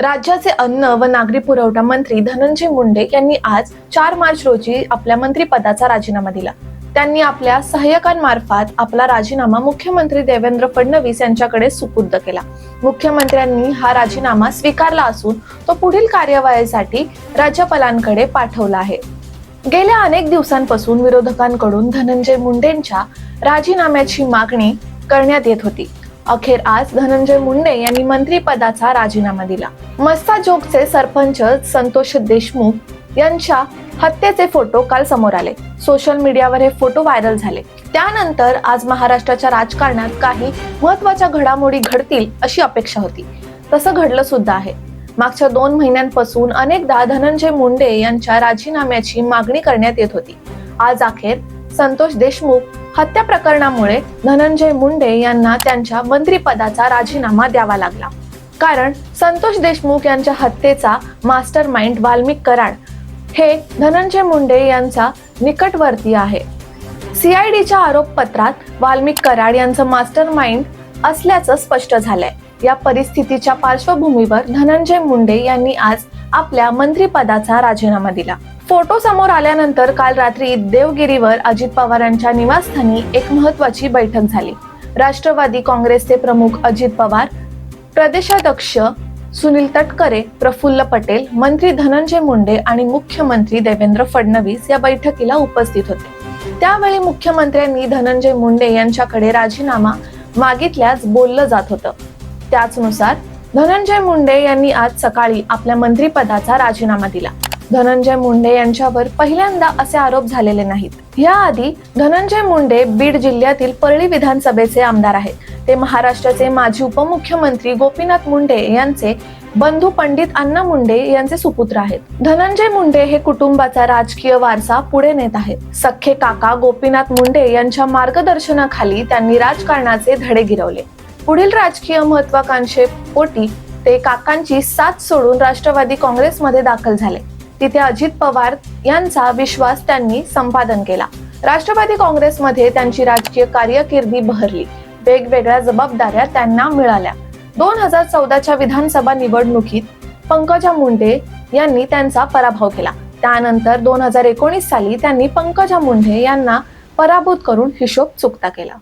राज्याचे अन्न व नागरी पुरवठा मंत्री धनंजय मुंडे यांनी आज चार मार्च रोजी आपल्या मंत्रिपदाचा राजीनामा दिला. त्यांनी आपल्या सहाय्यकांमार्फत आपला राजीनामा मुख्यमंत्री देवेंद्र फडणवीस यांच्याकडे सुपूर्द केला. मुख्यमंत्र्यांनी हा राजीनामा स्वीकारला असून तो पुढील कार्यवाहीसाठी राज्यपालांकडे पाठवला आहे. गेल्या अनेक दिवसांपासून विरोधकांकडून धनंजय मुंडेंच्या राजीनाम्याची मागणी करण्यात येत होती. अखेर आज धनंजय मुंडे यांनी मंत्रिपदाचा राजीनामा दिला. मस्ताजोगचे सरपंच संतोष देशमुख यांच्या हत्येचे फोटो काल समोर आले. सोशल मीडियावर हे फोटो व्हायरल झाले. त्यानंतर आज महाराष्ट्राच्या राजकारणात काही महत्त्वाच्या घडामोडी घडतील अशी अपेक्षा होती. तसं घडलं सुद्धा आहे. मागच्या दोन महिन्यांपासून अनेकदा धनंजय मुंडे यांच्या राजीनाम्याची मागणी करण्यात येत होती. आज अखेर संतोष देशमुख हत्या प्रकरणामुळे धनंजय मुंडे यांना त्यांच्या मंत्रिपदाचा राजीनामा द्यावा लागला. कारण संतोष देशमुख यांच्या हत्येचा मास्टर माइंड वाल्मिक कराड हे धनंजय मुंडे यांचा निकटवर्ती आहे. सीआयडीच्या आरोपपत्रात वाल्मिक कराड यांचं मास्टर माइंड असल्याचं स्पष्ट झालंय. या परिस्थितीच्या पार्श्वभूमीवर धनंजय मुंडे यांनी आज आपल्या मंत्रिपदाचा राजीनामा दिला. फोटो समोर आल्यानंतर काल रात्री देवगिरीवर अजित पवारांच्या निवासस्थानी एक महत्वाची बैठक झाली. राष्ट्रवादी काँग्रेसचे प्रमुख अजित पवार प्रदेशाध्यक्ष सुनील तटकरे प्रफुल्ल पटेल मंत्री धनंजय मुंडे आणि मुख्यमंत्री देवेंद्र फडणवीस या बैठकीला उपस्थित होते. त्यावेळी मुख्यमंत्र्यांनी धनंजय मुंडे यांच्याकडे राजीनामा मागितल्यास बोललं जात होतं. त्याचनुसार धनंजय मुंडे यांनी आज सकाळी आपल्या मंत्रिपदाचा राजीनामा दिला. धनंजय मुंडे यांच्यावर पहिल्यांदा असे आरोप झालेले नाहीत. याआधी धनंजय मुंडे बीड जिल्ह्यातील परळी विधानसभेचे आमदार आहेत. ते महाराष्ट्राचे माजी उपमुख्यमंत्री गोपीनाथ मुंडे यांचे बंधू पंडित अण्णा मुंडे यांचे सुपुत्र आहेत. धनंजय मुंडे हे कुटुंबाचा राजकीय वारसा पुढे नेत आहेत. सख्खे काका गोपीनाथ मुंडे यांच्या मार्गदर्शनाखाली त्यांनी राजकारणाचे धडे गिरवले. पुढील राजकीय महत्वाकांक्षेपोटी ते काकांची साथ सोडून राष्ट्रवादी काँग्रेसमध्ये दाखल झाले. तिथे अजित पवार यांचा विश्वास त्यांनी संपादन केला. राष्ट्रवादी काँग्रेसमध्ये त्यांची राजकीय कार्यकिर्दी बहरली. वेगवेगळ्या जबाबदाऱ्या त्यांना मिळाल्या. दोन हजार चौदाच्या विधानसभा निवडणुकीत पंकजा मुंडे यांनी त्यांचा पराभव केला. त्यानंतर दोन हजार एकोणीस साली त्यांनी पंकजा मुंडे यांना पराभूत करून हिशोब चुकता केला.